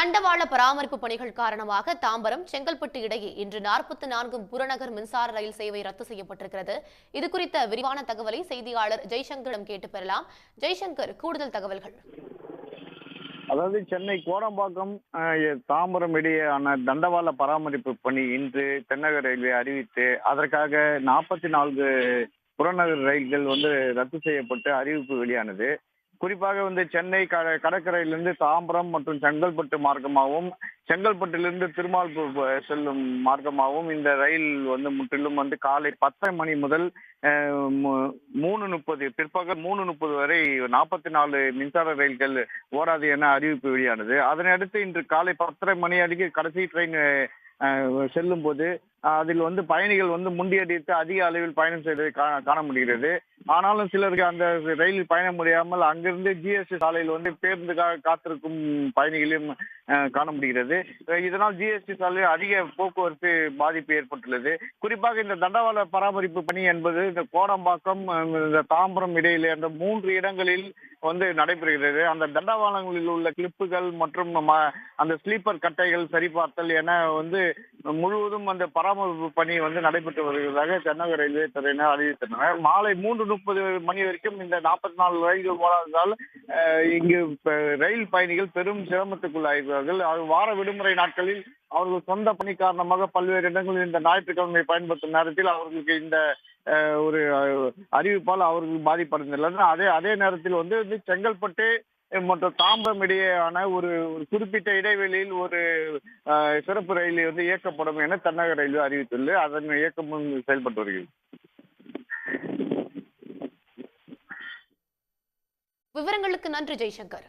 தண்டவாள பராமரிப்பு பணிகள் காரணமாக தாம்பரம் செங்கல்பட்டு இடையே இன்று நாற்பத்தி நான்கு புறநகர் மின்சார ரயில் சேவை ரத்து செய்யப்பட்டிருக்கிறது. இது குறித்த விரிவான தகவலை செய்தியாளர் ஜெய்சங்கரிடம் கேட்டு பெறலாம். ஜெய்சங்கர் கூடுதல் தகவல்கள். அதாவது சென்னை கோடம்பாக்கம் அஹ், தாம்பரம் இடையேயான தண்டவாள பராமரிப்பு பணி இன்று தென்னக ரயில்வே அறிவித்து அதற்காக நாற்பத்தி நான்கு புறநகர் ரயில்கள் வந்து ரத்து செய்யப்பட்டு அறிவிப்பு வெளியானது. குறிப்பாக வந்து சென்னை கடற்கரையிலிருந்து தாம்பரம் மற்றும் செங்கல்பட்டு மார்க்கமாகவும் செங்கல்பட்டிலிருந்து திருமால்பூர் செல்லும் மார்க்கமாகவும் இந்த ரயில் வந்து முற்றிலும் வந்து காலை பத்தரை மணி முதல் மூணு முப்பது பிற்பகல் மூணு முப்பது வரை நாற்பத்தி நாலு மின்சார ரயில்கள் ஓடாது என அறிவிப்பு வெளியானது. அதனையடுத்து இன்று காலை பத்தரை மணி அடிக்கு கடைசி ட்ரெயின் செல்லும் போது அதில் வந்து பயணிகள் வந்து முண்டியடித்து அதிக அளவில் பயணம் செய்ததை கா- காண முடிகிறது. ஆனாலும் சிலருக்கு அந்த ரயிலில் பயண முடியாமல் அங்கிருந்து ஜிஎஸ்டி சாலையில் வந்து பேருந்துக்காக காத்திருக்கும் பயணிகளையும் காண முடிகிறது. இதனால் ஜிஎஸ்டி சாலையில் அதிக போக்குவரத்து பாதிப்பு ஏற்பட்டுள்ளது. குறிப்பாக இந்த தண்டவாள பராமரிப்பு பணி என்பது இந்த கோடம்பாக்கம் இந்த தாம்பரம் இடையிலே அந்த மூன்று இடங்களில் வந்து நடைபெறுகிறது. அந்த தண்டவாளங்களில் உள்ள கிளிப்புகள் மற்றும் அந்த ஸ்லீப்பர் கட்டைகள் சரிபார்த்தல் என வந்து முழுவதும் அந்த பராமரிப்பு பணி வந்து நடைபெற்று வருவதாக தென்னக ரயில்வே துறையினர் அறிவித்தனர் மாலை மூன்று முப்பது மணி வரைக்கும் இந்த நாற்பத்தி நாலு ரயில்கள் ஓடாததால் இங்கு ரயில் பயணிகள் பெரும் சிரமத்துக்குள்ளாகிறார்கள் அது வார விடுமுறை நாட்களில் அவர்கள் சொந்த பணி காரணமாக பல்வேறு இடங்களில் இந்த ஞாயிற்றுக்கிழமை பயன்படுத்தும் நேரத்தில் அவர்களுக்கு இந்த அஹ், ஒரு அறிவிப்பால் அவர்கள் பாதிப்படைந்துள்ளனர். அதே அதே நேரத்தில் வந்து வந்து செங்கல்பட்டு மற்றும் தாம்பரம் இடையேயான ஒரு ஒரு குறிப்பிட்ட இடைவெளியில் ஒரு சிறப்பு ரயில் வந்து இயக்கப்படும் என தென்னக ரயில்வே அறிவித்துள்ளது. அதன் இயக்கமும் செயல்பட்டு வருகிறது. விவரங்களுக்கு நன்றி ஜெய்சங்கர்.